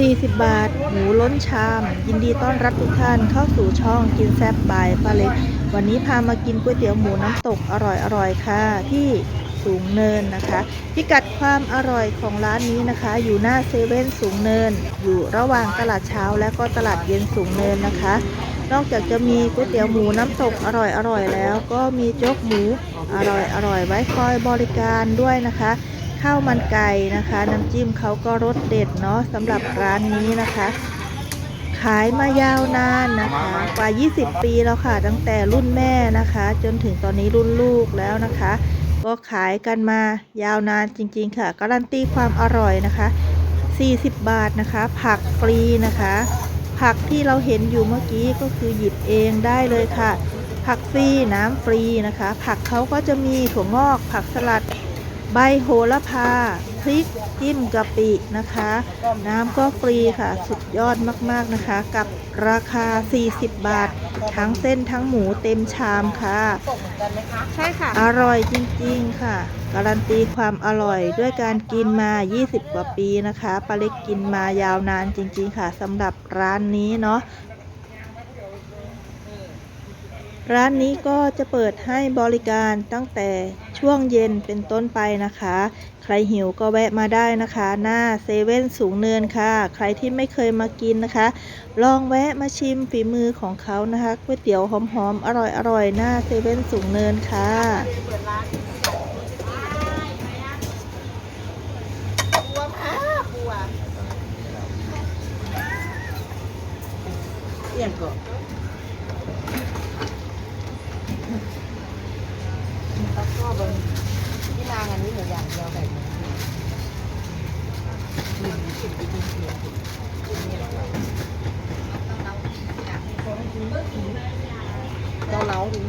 40 บาท หมูล้นชาม ยินดีต้อนรับทุกท่านเข้าสู่ช่องกินแซบบายป้าเล็ก วันนี้พามากินก๋วยเตี๋ยวหมูน้ำตกอร่อยๆค่ะ ที่สูงเนินนะคะ พิกัดความอร่อยของร้านนี้นะคะ อยู่หน้าเซเว่นสูงเนิน อยู่ระหว่างตลาดเช้าและก็ตลาดเย็นสูงเนินนะคะ นอกจากจะมีก๋วยเตี๋ยวหมูน้ำตกอร่อยๆแล้ว ก็มีโจ๊กหมูอร่อยๆไว้คอยบริการด้วยนะคะ ข้าวมันไก่นะคะ น้ำจิ้มเขาก็รสเด็ดเนาะสำหรับร้านนี้นะคะ ขายมายาวนานนะคะ กว่า 20 ปีแล้วค่ะ ตั้งแต่รุ่นแม่นะคะ จนถึงตอนนี้รุ่นลูกแล้วนะคะ ก็ขายกันมายาวนานจริง ๆ ค่ะ การันตีความอร่อยนะคะ 40 บาทนะคะ ผักฟรีนะคะ ผักที่เราเห็นอยู่เมื่อกี้ก็คือหยิบเองได้เลยค่ะ ผักฟรีน้ำฟรีนะคะ ผักเขาก็จะมีถั่วงอกผักสลัด ใบโหระพา พริกจิ้มกะปินะคะ น้ำก็ฟรีค่ะ สุดยอดมากๆนะคะ กับราคา 40 บาท ทั้งเส้นทั้งหมูเต็มชามค่ะ ใช่ค่ะ อร่อยจริงๆค่ะ การันตีความอร่อยด้วยการกินมา 20 กว่าปีนะคะปาเล็กกินมายาวนานจริงๆค่ะสำหรับร้านนี้เนาะ ร้านนี้ก็จะเปิดให้บริการตั้งแต่ช่วงเย็นเป็นต้นไปนะคะ ใครหิวก็แวะมาได้นะคะ หน้าเซเว่นสูงเนินค่ะ ใครที่ไม่เคยมากินนะคะ ลองแวะมาชิมฝีมือของเขานะคะก๋วยเตี๋ยวหอมๆอร่อยๆหน้าเซเว่นสูงเนินค่ะเอี่ยงก่อน แล้วก็บนที่นางอันนี้หมูอย่างเดียวแบบนี้เราเล้าถึง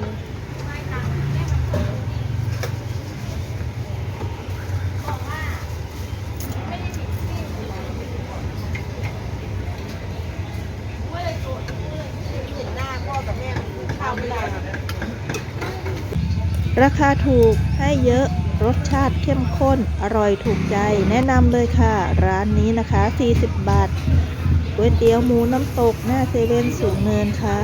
เห็นหน้าพ่อกับแม่ข้าวไม่ได้ ราคาถูกให้เยอะรสชาติเข้มข้น อร่อยถูกใจ แนะนำเลยค่ะ ร้านนี้นะคะ 40 บาทก๋วยเตี๋ยวหมูน้ำตก หน้าเซเว่นสูงเนินค่ะ